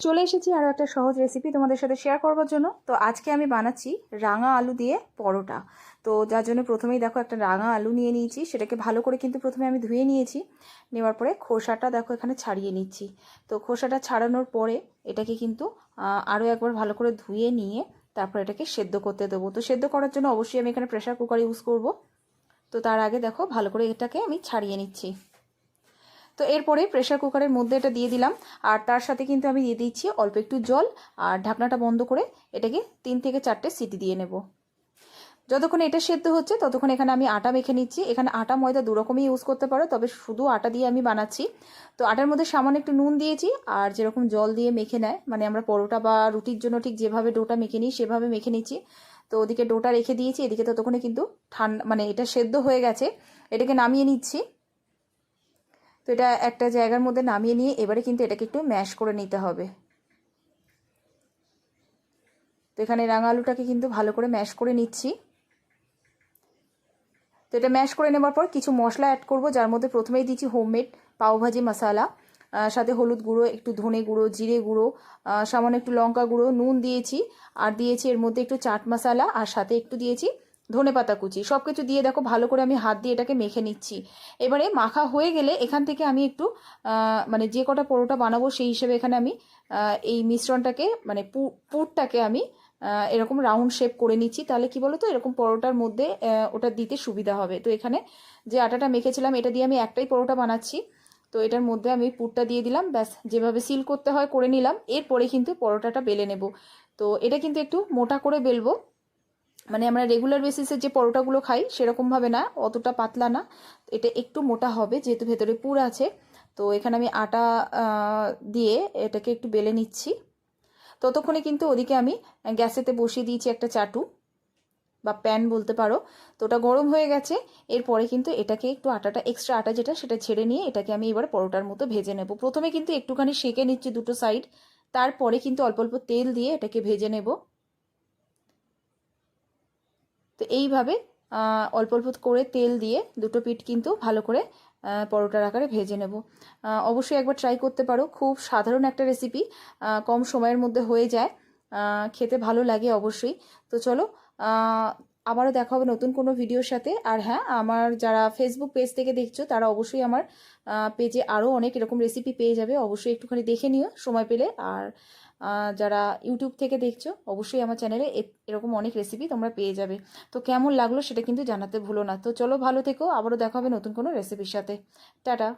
চলে এসেছি আরও একটা সহজ রেসিপি তোমাদের সাথে শেয়ার করবার জন্য। তো আজকে আমি বানাচ্ছি রাঙা আলু দিয়ে পরোটা। তো যার জন্য প্রথমেই দেখো একটা রাঙা আলু নিয়ে নিয়েছি, সেটাকে ভালো করে কিন্তু প্রথমে আমি ধুয়ে নিয়েছি। নেওয়ার পরে খোসাটা দেখো এখানে ছাড়িয়ে নিচ্ছি। তো খোসাটা ছাড়ানোর পরে এটাকে কিন্তু আরও একবার ভালো করে ধুয়ে নিয়ে তারপর এটাকে সেদ্ধ করতে দেবো। তো সেদ্ধ করার জন্য অবশ্যই আমি এখানে প্রেশার কুকার ইউজ করব। তো তার আগে দেখো ভালো করে এটাকে আমি ছাড়িয়ে নিচ্ছি। তো এরপরে প্রেশার কুকারের মধ্যে এটা দিয়ে দিলাম। আর তার সাথে কিন্তু আমি দিয়ে দিচ্ছি অল্প একটু জল। আর ঢাকনাটা বন্ধ করে এটাকে তিন থেকে চারটে সিটি দিয়ে নেব। যতক্ষণ এটা সেদ্ধ হচ্ছে, ততক্ষণ এখানে আমি আটা মেখে নিচ্ছি। এখানে আটা ময়দা দুরকমই ইউজ করতে পারো, তবে শুধু আটা দিয়ে আমি বানাচ্ছি। তো আটার মধ্যে সামান্য একটু নুন দিয়েছি, আর যেরকম জল দিয়ে মেখে নেয় মানে আমরা পরোটা বা রুটির জন্য ঠিক যেভাবে ডোটা মেখে নিই, সেভাবে মেখে নিচ্ছি। তো ওদিকে ডোটা রেখে দিয়েছি, এদিকে ততক্ষণে কিন্তু ঠান্ডা মানে এটা সেদ্ধ হয়ে গেছে। এটাকে নামিয়ে নিচ্ছি। তো এটা একটা জায়গার মধ্যে নামিয়ে নিয়ে এবারে কিন্তু এটাকে একটু ম্যাশ করে নিতে হবে। তো এখানে রাঙা আলুটাকে কিন্তু ভালো করে ম্যাশ করে নিচ্ছি। তো এটা ম্যাশ করে নেবার পর কিছু মশলা অ্যাড করব, যার মধ্যে প্রথমেই দিচ্ছি হোমমেড পাওভাজি মশালা সাথে হলুদ গুঁড়ো, একটু ধনে গুঁড়ো, জিরে গুঁড়ো সামান্য একটু লঙ্কা গুঁড়ো, নুন দিয়েছি, আর দিয়েছি এর মধ্যে একটু চাট মশালা আর সাথে একটু দিয়েছি ধনে পাতা কুচি সব কিছু দিয়ে দেখো ভালো করে আমি হাত দিয়ে এটাকে মেখে নিচ্ছি। এবারে মাখা হয়ে গেলে এখান থেকে আমি একটু মানে যে কটা পরোটা বানাবো সেই হিসেবে এখানে আমি এই মিশ্রণটাকে মানে পুরটাকে আমি এরকম রাউন্ড শেপ করে নিচ্ছি। তাহলে কি বলো তো এরকম পরোটার মধ্যে ওটা দিতে সুবিধা হবে। তো এখানে যে আটাটা মেখেছিলাম, এটা দিয়ে আমি একটাই পরোটা বানাচ্ছি। তো এটার মধ্যে আমি পুরটা দিয়ে দিলাম, ব্যাস, যেভাবে সিল করতে হয় করে নিলাম। এরপরে কিন্তু পরোটাটা বেলে নেব। তো এটা কিন্তু একটু মোটা করে বেলবো। মানে আমরা রেগুলার বেসিসে যে পরোটাগুলো খাই, সেরকমভাবে না, অতটা পাতলা না। এটা একটু মোটা হবে, যেহেতু ভেতরে পুর আছে। তো এখানে আমি আটা দিয়ে এটাকে একটু বেলে নিচ্ছি। ততক্ষণে কিন্তু ওদিকে আমি গ্যাসেতে বসিয়ে দিয়েছি একটা চাটু, বা প্যান বলতে পারো। তো ওটা গরম হয়ে গেছে, এরপরে কিন্তু এটাকে একটু আটাটা এক্সট্রা আটা যেটা, সেটা ছেড়ে নিয়ে এটাকে আমি এবার পরোটার মতো ভেজে নেব। প্রথমে কিন্তু একটুখানি সেঁকে নিচ্ছি দুটো সাইড তারপরে কিন্তু অল্প অল্প তেল দিয়ে এটাকে ভেজে নেব। তো এইভাবে অল্প অল্প করে তেল দিয়ে দুটো পিঠ কিন্তু ভালো করে পরোটার আকারে ভেজে নেব। অবশ্যই একবার ট্রাই করতে পারো। খুব সাধারণ একটা রেসিপি কম সময়ের মধ্যে হয়ে যায়। খেতে ভালো লাগে অবশ্যই। তো চলো আবারও দেখা হবে নতুন কোনো ভিডিওর সাথে। আর হ্যাঁ আমার যারা ফেসবুক পেজ থেকে দেখছ, তারা অবশ্যই আমার পেজে আরও অনেক এরকম রেসিপি পেয়ে যাবে। অবশ্যই একটুখানি দেখে নিও সময় পেলে। আর যারা ইউটিউব থেকে দেখছ, অবশ্যই আমার চ্যানেলে এরকম অনেক রেসিপি তোমরা পেয়ে যাবে। তো কেমন লাগল সেটা কিন্তু জানাতে ভুলো না। তো চলো ভালো থেকো। আবারও দেখা হবে নতুন কোনো রেসিপির সাথে। টাটা।